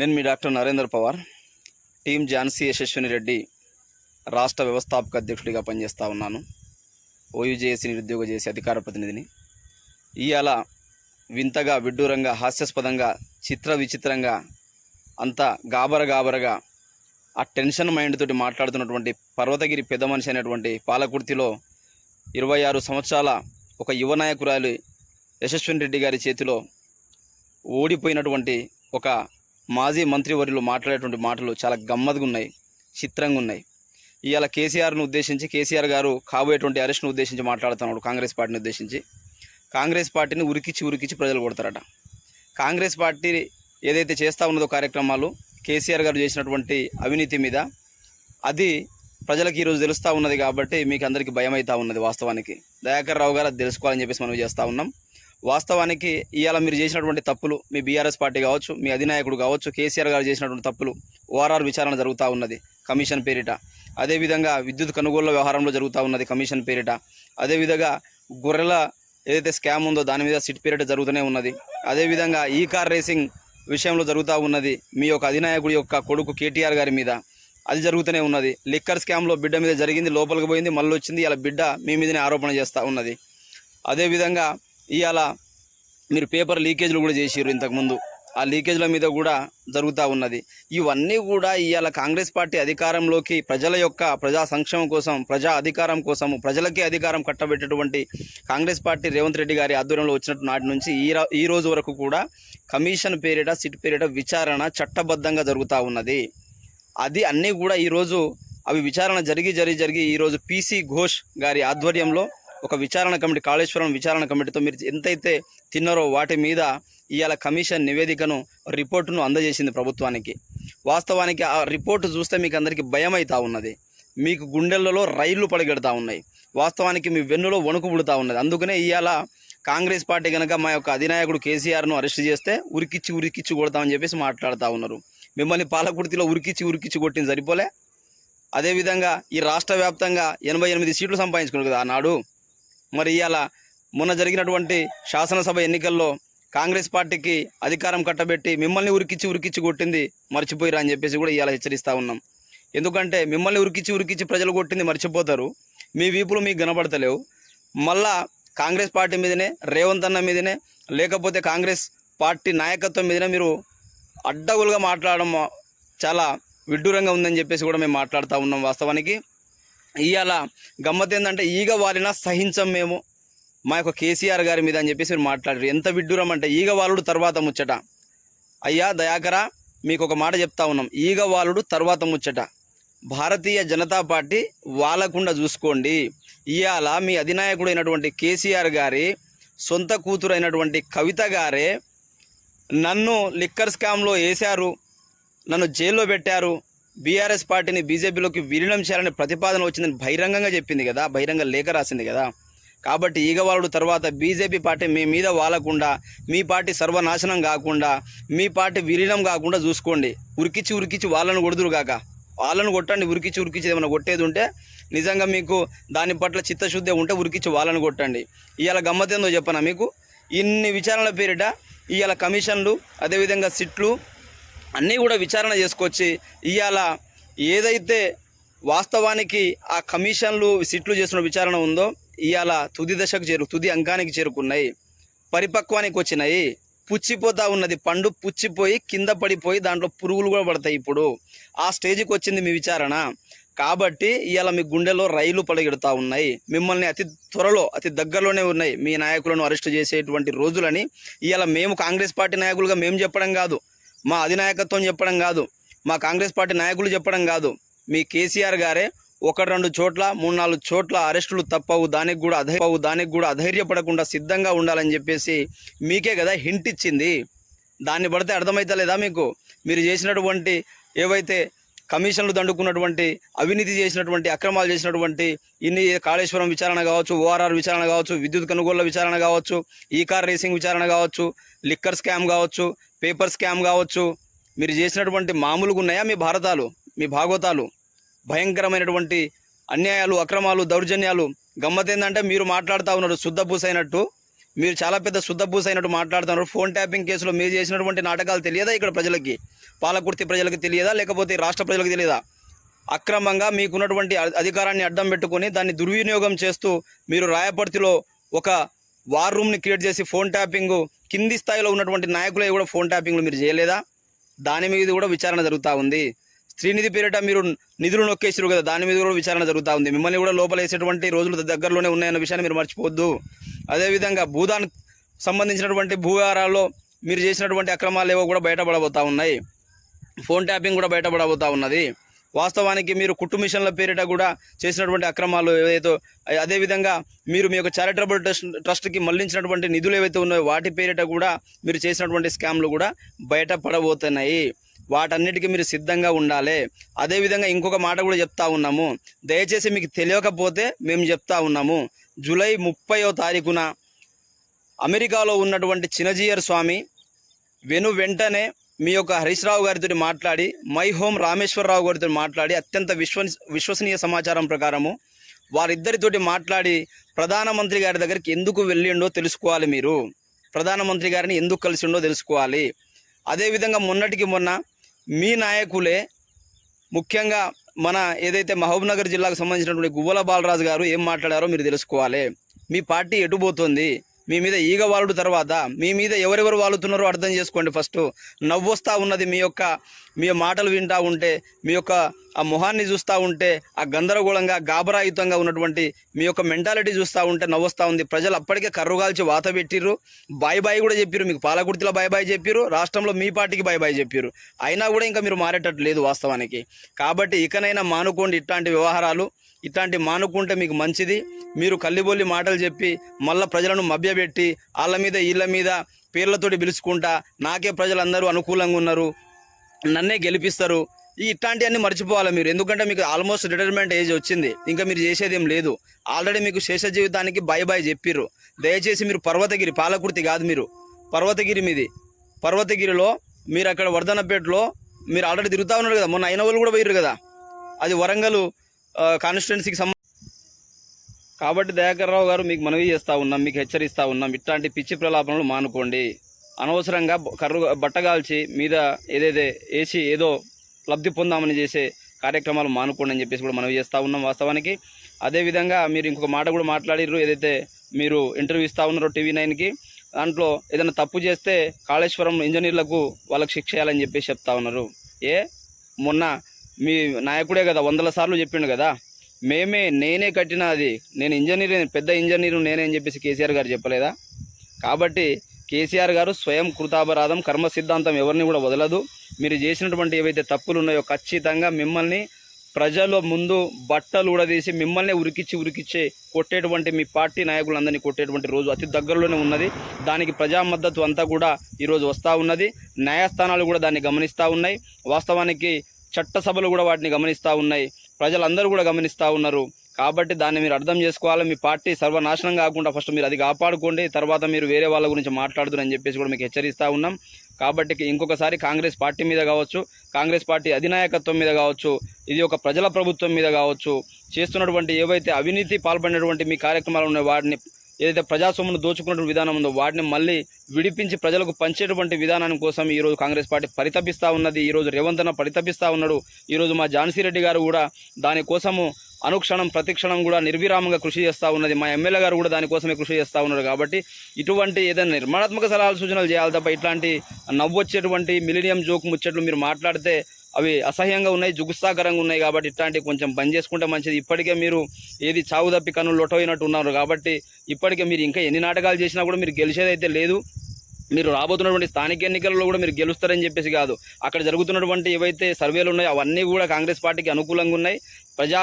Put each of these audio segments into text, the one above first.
నేను మీ doctor Narender Pawar. Team Jhansi Yashaswini Reddy రాష్ట్ర వ్యవస్థాపక అధ్యక్షుడిగా పనిచేస్తూ ఉన్నాను. ఓయూజేఏసీ నిరుద్యోగ చేసే అధికార ప్రతినిధిని. ఇవాళ వింతగా విడ్డూరంగా హాస్యాస్పదంగా చిత్ర విచిత్రంగా అంతా గాబర గాబరగా ఆ టెన్షన్ మైండ్ తోటి మాట్లాడుతున్నటువంటి పర్వతగిరి పెద్ద మనిషి అయినటువంటి పాలకుర్తిలో ఇరవై ఆరు సంవత్సరాల ఒక యువ నాయకురాలు యశస్విని రెడ్డి గారి చేతిలో ఓడిపోయినటువంటి ఒక మాజీ మంత్రివర్యులు మాట్లాడేటువంటి మాటలు చాలా గమ్మత్తుగా ఉన్నాయి చిత్రంగా ఉన్నాయి. ఇవాళ కేసీఆర్ను ఉద్దేశించి కేసీఆర్ గారు కాబోయేటువంటి అరెస్ట్ను ఉద్దేశించి మాట్లాడుతున్నాడు కాంగ్రెస్ పార్టీని ఉద్దేశించి. కాంగ్రెస్ పార్టీని ఉరికిచ్చి ఉరికిచ్చి ప్రజలు కొడతారట. కాంగ్రెస్ పార్టీ ఏదైతే చేస్తూ ఉన్నదో కార్యక్రమాలు కేసీఆర్ గారు చేసినటువంటి అవినీతి మీద అది ప్రజలకు ఈరోజు తెలుస్తూ ఉన్నది కాబట్టి మీకు అందరికీ భయం అవుతూ ఉన్నది వాస్తవానికి. దయాకర్ రావు గారు అది తెలుసుకోవాలని చెప్పేసి మనం చేస్తూ ఉన్నాం. వాస్తవానికి ఇవాళ మీరు చేసినటువంటి తప్పులు మీ బీఆర్ఎస్ పార్టీ కావచ్చు మీ అధినాయకుడు కావచ్చు కేసీఆర్ గారు చేసినటువంటి తప్పులు ఓఆర్ఆర్ విచారణ జరుగుతూ ఉన్నది కమిషన్ పేరిట. అదేవిధంగా విద్యుత్ కొనుగోళ్ళ వ్యవహారంలో జరుగుతూ ఉన్నది కమిషన్ పేరిట. అదేవిధంగా గొర్రెల ఏదైతే స్కామ్ ఉందో దాని మీద సిట్ పీరియడ్ జరుగుతూనే ఉన్నది. అదేవిధంగా ఈ కార్ రేసింగ్ విషయంలో జరుగుతూ ఉన్నది మీ యొక్క అధినాయకుడి యొక్క కొడుకు కేటీఆర్ గారి మీద. అది జరుగుతూనే ఉన్నది. లిక్కర్ స్కామ్లో బిడ్డ మీద జరిగింది లోపలికి పోయింది మళ్ళీ వచ్చింది ఇలా బిడ్డ మీ మీదనే ఆరోపణ చేస్తూ ఉన్నది. అదేవిధంగా ఇవాళ మీరు పేపర్ లీకేజ్లు కూడా చేసిర్రు ఇంతకుముందు. ఆ లీకేజ్ల మీద కూడా జరుగుతూ ఉన్నది. ఇవన్నీ కూడా ఇవాళ కాంగ్రెస్ పార్టీ అధికారంలోకి ప్రజల యొక్క ప్రజా సంక్షేమం కోసం ప్రజా అధికారం కోసము ప్రజలకే అధికారం కట్టబెట్టేటువంటి కాంగ్రెస్ పార్టీ రేవంత్ రెడ్డి గారి ఆధ్వర్యంలో వచ్చినట్టు నాటి నుంచి ఈ ఈ రోజు వరకు కూడా కమిషన్ పేరిట సిట్ పేరిట విచారణ చట్టబద్ధంగా జరుగుతూ ఉన్నది. అది అన్నీ కూడా ఈరోజు అవి విచారణ జరిగి జరిగి జరిగి ఈరోజు పీసీ ఘోష్ గారి ఆధ్వర్యంలో ఒక విచారణ కమిటీ కాళేశ్వరం విచారణ కమిటీతో మీరు ఎంతైతే తిన్నారో వాటి మీద ఇవాళ కమిషన్ నివేదికను రిపోర్టును అందజేసింది ప్రభుత్వానికి. వాస్తవానికి ఆ రిపోర్టు చూస్తే మీకు అందరికీ భయం అవుతా ఉన్నది. మీకు గుండెలలో రైళ్ళు పడగెడతా ఉన్నాయి. వాస్తవానికి మీ వెన్నులో వణుకు పుడుతూ ఉన్నది. అందుకనే ఇవాళ కాంగ్రెస్ పార్టీ కనుక మా యొక్క అధినాయకుడు కేసీఆర్ను అరెస్ట్ చేస్తే ఉరికిచ్చి ఉరికిచ్చి కొడతామని చెప్పేసి మాట్లాడుతూ ఉన్నారు. మిమ్మల్ని పాలకుర్తిలో ఉరికిచ్చి ఉరికిచ్చి కొట్టింది సరిపోలే? అదేవిధంగా ఈ రాష్ట్ర వ్యాప్తంగా ఎనభై ఎనిమిది సీట్లు సంపాదించుకున్నారు కదా ఆనాడు. మరి ఇవాళ మొన్న జరిగినటువంటి శాసనసభ ఎన్నికల్లో కాంగ్రెస్ పార్టీకి అధికారం కట్టబెట్టి మిమ్మల్ని ఉరికిచ్చి ఉరికిచ్చి కొట్టింది మర్చిపోయిరా అని చెప్పేసి కూడా ఇవాళ హెచ్చరిస్తూ ఉన్నాం. ఎందుకంటే మిమ్మల్ని ఉరికిచ్చి ఉరికిచ్చి ప్రజలు కొట్టింది మర్చిపోతారు. మీ వీపులు మీకు కనబడతలేవు. మళ్ళా కాంగ్రెస్ పార్టీ మీదనే రేవంత్ అన్న మీదనే లేకపోతే కాంగ్రెస్ పార్టీ నాయకత్వం మీదనే మీరు అడ్డగులుగా మాట్లాడడం చాలా విడ్డూరంగా ఉందని చెప్పేసి కూడా మేము మాట్లాడుతూ ఉన్నాం వాస్తవానికి. ఇవాళ గమ్మత్ ఏంటంటే ఈగ వాలిన సహించం మేము. మా యొక్క కేసీఆర్ గారి మీద అని చెప్పేసి మీరు మాట్లాడారు ఎంత విడ్డూరం అంటే ఈగ వాలుడు తర్వాత ముచ్చట. అయ్యా దయాకర మీకు ఒక మాట చెప్తా ఉన్నాం. ఈగ వాలుడు తర్వాత ముచ్చట. భారతీయ జనతా పార్టీ వాళ్ళకుండా చూసుకోండి. ఇవాళ మీ అధినాయకుడైనటువంటి కేసీఆర్ గారి సొంత కూతురు అయినటువంటి కవిత గారే నన్ను లిక్కర్ స్కామ్లో వేశారు నన్ను జైల్లో పెట్టారు. బీఆర్ఎస్ పార్టీని బీజేపీలోకి విలీనం చేయాలని ప్రతిపాదన వచ్చిందని బహిరంగంగా చెప్పింది కదా బహిరంగ లేఖ రాసింది కదా. కాబట్టి ఈగవాలుడు తర్వాత బీజేపీ పార్టీ మీ మీద వాలకుండా మీ పార్టీ సర్వనాశనం కాకుండా మీ పార్టీ విలీనం కాకుండా చూసుకోండి. ఉరికిచ్చి ఉరికిచ్చి వాళ్ళను కొడుదురు కాక. వాళ్ళను కొట్టండి ఉరికిచ్చి ఉరికిచ్చి ఏమైనా కొట్టేది ఉంటే నిజంగా మీకు దాని పట్ల చిత్తశుద్ధి ఉంటే ఉరికిచ్చి వాళ్ళను కొట్టండి. ఇవాళ గమ్మతేందో చెప్పనా మీకు? ఇన్ని విచారణల పేరిట ఇవాళ కమిషన్లు అదేవిధంగా సిట్లు అన్నీ కూడా విచారణ చేసుకొచ్చి ఇవాళ ఏదైతే వాస్తవానికి ఆ కమిషన్లు సిట్లు చేసిన విచారణ ఉందో ఇవాళ తుది దశకు చేరు తుది అంకానికి చేరుకున్నాయి. పరిపక్వానికి వచ్చినాయి. పుచ్చిపోతా ఉన్నది. పండు పుచ్చిపోయి కింద పడిపోయి దాంట్లో పురుగులు కూడా పడతాయి ఇప్పుడు. ఆ స్టేజ్కి వచ్చింది మీ విచారణ. కాబట్టి ఇవాళ మీ గుండెలో రైలు పడగెడుతూ ఉన్నాయి. మిమ్మల్ని అతి త్వరలో అతి దగ్గరలోనే ఉన్నాయి మీ నాయకులను అరెస్ట్ చేసేటువంటి రోజులని. ఇవాళ మేము కాంగ్రెస్ పార్టీ నాయకులుగా మేము చెప్పడం కాదు. మా అధినాయకత్వం చెప్పడం కాదు మా కాంగ్రెస్ పార్టీ నాయకులు చెప్పడం కాదు. మీ కేసీఆర్ గారే ఒక రెండు చోట్ల మూడు నాలుగు చోట్ల అరెస్టులు తప్పవు దానికి కూడా అధైర్యవు దానికి కూడా అధైర్యపడకుండా సిద్ధంగా ఉండాలని చెప్పేసి మీకే కదా హింట్ ఇచ్చింది. దాన్ని పడితే అర్థమవుతలేదా మీకు? మీరు చేసినటువంటి ఏవైతే కమిషన్లు దండుకున్నటువంటి అవినీతి చేసినటువంటి అక్రమాలు చేసినటువంటి ఇన్ని కాళేశ్వరం విచారణ కావచ్చు ఓఆర్ఆర్ విచారణ కావచ్చు విద్యుత్ కొనుగోళ్ళ విచారణ కావచ్చు ఈ కార్ రేసింగ్ విచారణ కావచ్చు లిక్కర్ స్కామ్ కావచ్చు పేపర్ స్కామ్ కావచ్చు మీరు చేసినటువంటి మామూలుగా ఉన్నాయా మీ భారతాలు మీ భాగవతాలు భయంకరమైనటువంటి అన్యాయాలు అక్రమాలు దౌర్జన్యాలు. గమ్మతేందంటే ఏంటంటే మీరు మాట్లాడుతూ ఉన్నారు శుద్ధ అయినట్టు. మీరు చాలా పెద్ద శుద్ధపూస అయినట్టు మాట్లాడుతున్నారు ఫోన్ ట్యాపింగ్ కేసులో మీరు చేసినటువంటి నాటకాలు తెలియదా ఇక్కడ ప్రజలకి? పాలకుర్తి ప్రజలకు తెలియదా? లేకపోతే రాష్ట్ర ప్రజలకు తెలియదా? అక్రమంగా మీకున్నటువంటి అధికారాన్ని అడ్డం పెట్టుకొని దాన్ని దుర్వినియోగం చేస్తూ మీరు రాయపర్తిలో ఒక వార్ రూమ్ని క్రియేట్ చేసి ఫోన్ ట్యాపింగ్ కింది స్థాయిలో ఉన్నటువంటి నాయకులే కూడా ఫోన్ ట్యాపింగ్లు మీరు చేయలేదా? దాని మీద కూడా విచారణ జరుగుతూ ఉంది. శ్రీనిధి పేరిట మీరు నిధులు నొక్కేసారు కదా దాని మీద కూడా విచారణ జరుగుతూ ఉంది. మిమ్మల్ని కూడా లోపల వేసేటువంటి రోజులు దగ్గరలోనే ఉన్నాయన్న విషయాన్ని మీరు మర్చిపోవద్దు. అదేవిధంగా భూదాన్ సంబంధించినటువంటి భూగారాల్లో మీరు చేసినటువంటి అక్రమాలు ఏవో కూడా బయటపడబోతా ఉన్నాయి. ఫోన్ ట్యాపింగ్ కూడా బయటపడబోతా ఉన్నది. వాస్తవానికి మీరు కుట్టు మిషన్ల పేరిట కూడా చేసినటువంటి అక్రమాలు ఏవైతే అదేవిధంగా మీరు మీ యొక్క చారిటబుల్ ట్రస్ట్ ట్రస్ట్కి మళ్ళించినటువంటి నిధులు ఏవైతే ఉన్నాయో వాటి పేరిట కూడా మీరు చేసినటువంటి స్కామ్లు కూడా బయటపడబోతున్నాయి. వాటన్నిటికీ మీరు సిద్ధంగా ఉండాలి. అదేవిధంగా ఇంకొక మాట కూడా చెప్తా ఉన్నాము. దయచేసి మీకు తెలియకపోతే మేము చెప్తా ఉన్నాము. జూలై ముప్పయో తారీఖున అమెరికాలో ఉన్నటువంటి చినజీయర్ స్వామి వెను వెంటనే మీ యొక్క హరీష్ రావు గారితో మాట్లాడి మై హోమ్ రామేశ్వరరావు గారితో మాట్లాడి అత్యంత విశ్వ విశ్వసనీయ సమాచారం ప్రకారము వారిద్దరితోటి మాట్లాడి ప్రధానమంత్రి గారి దగ్గరికి ఎందుకు వెళ్ళిండో తెలుసుకోవాలి మీరు. ప్రధానమంత్రి గారిని ఎందుకు కలిసిండో తెలుసుకోవాలి. అదేవిధంగా మొన్నటికి మొన్న మీ నాయకులే ముఖ్యంగా మన ఏదైతే మహబూబ్నగర్ జిల్లాకు సంబంధించినటువంటి గువ్వల బాలరాజు గారు ఏం మాట్లాడారో మీరు తెలుసుకోవాలి. మీ పార్టీ ఎటుపోతుంది మీ మీద ఈగ వాలుడు తర్వాత మీ మీద ఎవరెవరు వాలుతున్నారో అర్థం చేసుకోండి ఫస్ట్. నవ్వొస్తా ఉన్నది మీ యొక్క మీ మాటలు వింటా ఉంటే మీ యొక్క ఆ మొహాన్ని చూస్తూ ఉంటే ఆ గందరగోళంగా గాబరాయుతంగా ఉన్నటువంటి మీ యొక్క మెంటాలిటీ చూస్తూ ఉంటే నవ్వొస్తా ఉంది. ప్రజలు అప్పటికే కర్రుగాల్చి వాత పెట్టిర్రు. బాయ్ బాయ్ కూడా చెప్పిర్రు. మీకు పాలకుర్తిలో బాయ్ బాయ్ చెప్పారు రాష్ట్రంలో మీ పార్టీకి బాయ్ బాయ్ చెప్పారు అయినా కూడా ఇంకా మీరు మారేటట్టు లేదు వాస్తవానికి. కాబట్టి ఇకనైనా మానుకోండి ఇట్లాంటి వ్యవహారాలు. ఇట్లాంటి మానుకుంటే మీకు మంచిది. మీరు కల్లిబొల్లి మాటలు చెప్పి మళ్ళీ ప్రజలను మభ్యపెట్టి వాళ్ళ మీద వీళ్ళ మీద పేర్లతోటి పిలుచుకుంటా నాకే ప్రజలందరూ అనుకూలంగా ఉన్నారు. నన్నే గెలిపిస్తారు. ఈ ఇట్లాంటివన్నీ మర్చిపోవాలి మీరు. ఎందుకంటే మీకు ఆల్మోస్ట్ రిటైర్మెంట్ ఏజ్ వచ్చింది. ఇంకా మీరు చేసేది ఏం లేదు. ఆల్రెడీ మీకు శేష జీవితానికి బై బై చెప్పిర్రు. దయచేసి మీరు పర్వతగిరి పాలకుర్తి కాదు మీరు. పర్వతగిరి మీది. పర్వతగిరిలో మీరు అక్కడ వర్ధనపేటలో మీరు ఆల్రెడీ తిరుగుతూ ఉన్నారు కదా. మొన్న అయిన వాళ్ళు కూడా పోయారు కదా. అది వరంగల్ కాన్స్టిట్యున్సీకి సంబంధించి కాబట్టి దయాకర్రావు గారు మీకు మనవి చేస్తూ ఉన్నాం మీకు హెచ్చరిస్తూ ఉన్నాం. ఇట్లాంటి పిచ్చి ప్రలాపనలు మానుకోండి. అనవసరంగా బ- కర్రు బట్టగాల్చి మీద ఏదైతే వేసి ఏదో లబ్ధి పొందామని చేసే కార్యక్రమాలు మానుకోండి అని చెప్పేసి కూడా మనవి చేస్తూ ఉన్నాం వాస్తవానికి. అదేవిధంగా మీరు ఇంకొక మాట కూడా మాట్లాడిర్రు ఏదైతే మీరు ఇంటర్వ్యూ ఇస్తూ ఉన్నారో టీవీ నైన్కి దాంట్లో ఏదైనా తప్పు చేస్తే కాళేశ్వరం ఇంజనీర్లకు వాళ్ళకి శిక్ష చేయాలని చెప్పేసి చెప్తా ఉన్నారు. ఏ? మొన్న మీ నాయకుడే కదా వందల సార్లు చెప్పిండు కదా. మేమే నేనే కట్టిన అది నేను ఇంజనీర్ పెద్ద ఇంజనీర్ నేనే అని చెప్పేసి కేసీఆర్ గారు చెప్పలేదా? కాబట్టి కేసీఆర్ గారు స్వయం కృతాపరాధం కర్మ సిద్ధాంతం ఎవరిని కూడా వదలదు. మీరు చేసినటువంటి ఏవైతే తప్పులు ఉన్నాయో ఖచ్చితంగా మిమ్మల్ని ప్రజల ముందు బట్టలు ఊడదీసి మిమ్మల్ని ఉరికిచ్చి ఉరికిచ్చి కొట్టేటువంటి మీ పార్టీ నాయకులందరినీ కొట్టేటువంటి రోజు అతి దగ్గరలోనే ఉన్నది. దానికి ప్రజా మద్దతు అంతా కూడా ఈరోజు వస్తూ ఉన్నది. న్యాయస్థానాలు కూడా దాన్ని గమనిస్తూ ఉన్నాయి. వాస్తవానికి చట్టసభలు కూడా వాటిని గమనిస్తూ ఉన్నాయి. ప్రజలందరూ కూడా గమనిస్తూ ఉన్నారు. కాబట్టి దాన్ని మీరు అర్థం చేసుకోవాలి. మీ పార్టీ సర్వనాశనం కాకుండా ఫస్ట్ మీరు అది కాపాడుకోండి. తర్వాత మీరు వేరే వాళ్ళ గురించి మాట్లాడుతున్నారు అని చెప్పేసి కూడా మీకు హెచ్చరిస్తూ ఉన్నాం. కాబట్టి ఇంకొకసారి కాంగ్రెస్ పార్టీ మీద కావచ్చు కాంగ్రెస్ పార్టీ అధినాయకత్వం మీద కావచ్చు ఇది ఒక ప్రజల ప్రభుత్వం మీద కావచ్చు చేస్తున్నటువంటి ఏవైతే అవినీతి పాల్పడినటువంటి మీ కార్యక్రమాలు ఉన్న వాటిని ఏదైతే ప్రజాస్వామ్యం దోచుకున్నటువంటి విధానం ఉందో వాటిని మళ్ళీ విడిపించి ప్రజలకు పంచేటువంటి విధానం కోసం ఈరోజు కాంగ్రెస్ పార్టీ పరితపిస్తూ ఉన్నది. ఈరోజు రేవంత్ అన్న పరితపిస్తూ ఉన్నాడు. ఈరోజు మా ఝాన్సీ రెడ్డి గారు కూడా దానికోసము అనుక్షణం ప్రతిక్షణం కూడా నిర్విరామంగా కృషి చేస్తూ ఉన్నది. మా ఎమ్మెల్యే గారు కూడా దానికోసమే కృషి చేస్తూ ఉన్నారు కాబట్టి ఇటువంటి ఏదైనా నిర్మాణాత్మక సలహాలు సూచనలు చేయాలి తప్ప ఇట్లాంటి నవ్వొచ్చేటువంటి మిలినియం జోక్ ముచ్చట్లు మీరు మాట్లాడితే అవి అసహ్యంగా ఉన్నాయి జుగుత్సాకరంగా ఉన్నాయి కాబట్టి ఇట్లాంటివి కొంచెం బంద్ చేసుకుంటే మంచిది. ఇప్పటికే మీరు ఏది చావు తప్పి కన్ను లొట్టయినట్టు ఉన్నారు కాబట్టి ఇప్పటికే మీరు ఇంకా ఎన్ని నాటకాలు చేసినా కూడా మీరు గెలిచేదైతే లేదు. మీరు రాబోతున్నటువంటి స్థానిక ఎన్నికల్లో కూడా మీరు గెలుస్తారని చెప్పేసి కాదు. అక్కడ జరుగుతున్నటువంటి ఏవైతే సర్వేలు ఉన్నాయో అవన్నీ కూడా కాంగ్రెస్ పార్టీకి అనుకూలంగా ఉన్నాయి. ప్రజా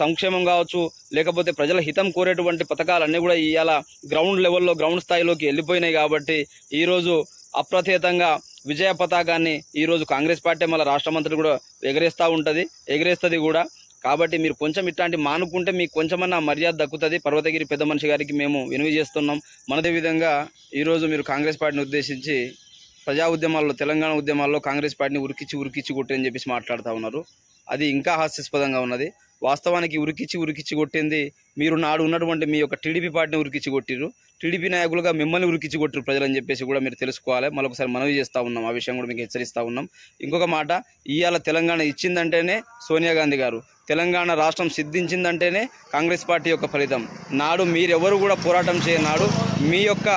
సంక్షేమం కావచ్చు లేకపోతే ప్రజల హితం కోరేటువంటి పథకాలన్నీ కూడా ఇవాళ గ్రౌండ్ లెవెల్లో గ్రౌండ్ స్థాయిలోకి వెళ్ళిపోయినాయి కాబట్టి ఈరోజు అప్రతీతంగా విజయ పతాకాన్ని ఈరోజు కాంగ్రెస్ పార్టీ మళ్ళీ రాష్ట్ర మంత్రి కూడా ఎగరేస్తూ ఉంటుంది ఎగరేస్తుంది కూడా. కాబట్టి మీరు కొంచెం ఇట్లాంటి మానుకుంటే మీకు కొంచెమన్నా మర్యాద దక్కుతుంది. పర్వతగిరి పెద్ద మనిషి గారికి మేము వినివి చేస్తున్నాం. మనదే విధంగా ఈరోజు మీరు కాంగ్రెస్ పార్టీని ఉద్దేశించి ప్రజా ఉద్యమాల్లో తెలంగాణ ఉద్యమాల్లో కాంగ్రెస్ పార్టీని ఉరికిచ్చి ఉరికిచ్చి కొట్టని చెప్పేసి మాట్లాడుతూ ఉన్నారు. అది ఇంకా హాస్యాస్పదంగా ఉన్నది. వాస్తవానికి ఉరికిచ్చి ఉరికిచ్చి కొట్టింది మీరు నాడు ఉన్నటువంటి మీ యొక్క టీడీపీ పార్టీని ఉరికిచ్చి కొట్టిర్రు. టీడీపీ నాయకులుగా మిమ్మల్ని ఉరికిచ్చి కొట్టారు ప్రజలని చెప్పేసి కూడా మీరు తెలుసుకోవాలి. మరొకసారి మనవి చేస్తూ ఉన్నాం. ఆ విషయం కూడా మీకు హెచ్చరిస్తూ ఉన్నాం. ఇంకొక మాట ఇవాళ తెలంగాణ ఇచ్చిందంటేనే సోనియా గాంధీ గారు తెలంగాణ రాష్ట్రం సిద్ధించిందంటేనే కాంగ్రెస్ పార్టీ యొక్క ఫలితం. నాడు మీరెవరు కూడా పోరాటం చేయనాడు మీ యొక్క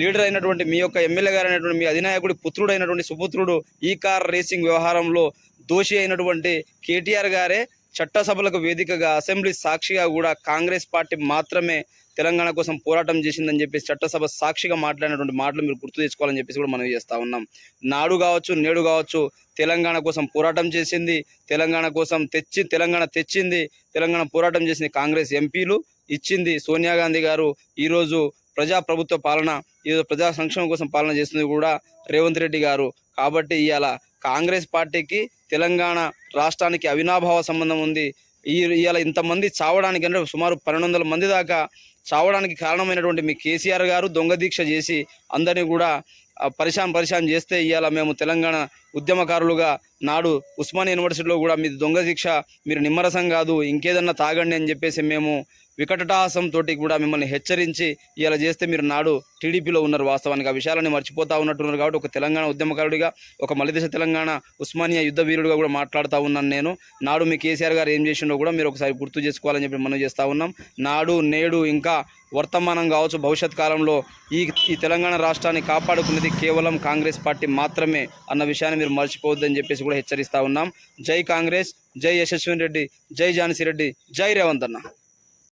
లీడర్ అయినటువంటి మీ యొక్క ఎమ్మెల్యే గారు అయినటువంటి మీ అధినాయకుడి పుత్రుడు అయినటువంటి సుపుత్రుడు ఈ కార్ రేసింగ్ వ్యవహారంలో దోషి అయినటువంటి కేటీఆర్ గారే చట్టసభలకు వేదికగా అసెంబ్లీ సాక్షిగా కూడా కాంగ్రెస్ పార్టీ మాత్రమే తెలంగాణ కోసం పోరాటం చేసిందని చెప్పేసి చట్టసభ సాక్షిగా మాట్లాడినటువంటి మాటలు మీరు గుర్తు తెచ్చుకోవాలని చెప్పేసి కూడా మనం చేస్తూ ఉన్నాం. నాడు కావచ్చు నేడు కావచ్చు తెలంగాణ కోసం పోరాటం చేసింది. తెలంగాణ కోసం తెచ్చి తెలంగాణ తెచ్చింది. తెలంగాణ పోరాటం చేసింది కాంగ్రెస్ ఎంపీలు ఇచ్చింది సోనియా గాంధీ గారు. ఈరోజు ప్రజా ప్రభుత్వ పాలన ఈరోజు ప్రజా సంక్షేమం కోసం పాలన చేస్తుంది కూడా రేవంత్ రెడ్డి గారు. కాబట్టి ఇవాళ కాంగ్రెస్ పార్టీకి తెలంగాణ రాష్ట్రానికి అవినాభావ సంబంధం ఉంది. ఈ ఇవాళ ఇంతమంది చావడానికి అంటే సుమారు పన్నెండు వందల మంది దాకా చావడానికి కారణమైనటువంటి మీ కేసీఆర్ గారు దొంగ దీక్ష చేసి అందరినీ కూడా పరిశాం పరిశాన్ పరిశాన్ చేస్తే ఇవాళ మేము తెలంగాణ ఉద్యమకారులుగా నాడు ఉస్మాన్ యూనివర్సిటీలో కూడా మీ దొంగ దీక్ష మీరు నిమ్మరసం కాదు ఇంకేదన్నా తాగండి అని చెప్పేసి మేము వికటటాహసం తోటి కూడా మిమ్మల్ని హెచ్చరించి ఇలా చేస్తే మీరు నాడు టీడీపీలో ఉన్నారు వాస్తవానికి. ఆ విషయాలని మర్చిపోతా ఉన్నట్టున్నారు కాబట్టి ఒక తెలంగాణ ఉద్యమకారుడిగా ఒక మలిదశ తెలంగాణ ఉస్మానియా యుద్ధ వీరుడిగా కూడా మాట్లాడుతూ ఉన్నాను నేను. నాడు మీ కేసీఆర్ గారు ఏం చేసిండో కూడా మీరు ఒకసారి గుర్తు చేసుకోవాలని చెప్పి మనం చేస్తూ ఉన్నాం. నాడు నేడు ఇంకా వర్తమానం కావచ్చు భవిష్యత్ కాలంలో ఈ ఈ తెలంగాణ రాష్ట్రాన్ని కాపాడుకున్నది కేవలం కాంగ్రెస్ పార్టీ మాత్రమే అన్న విషయాన్ని మీరు మర్చిపోవద్దని చెప్పేసి కూడా హెచ్చరిస్తూ ఉన్నాం. జై కాంగ్రెస్ జై యశస్విని రెడ్డి జై జాన్సీ రెడ్డి జై రేవంత్ అన్న.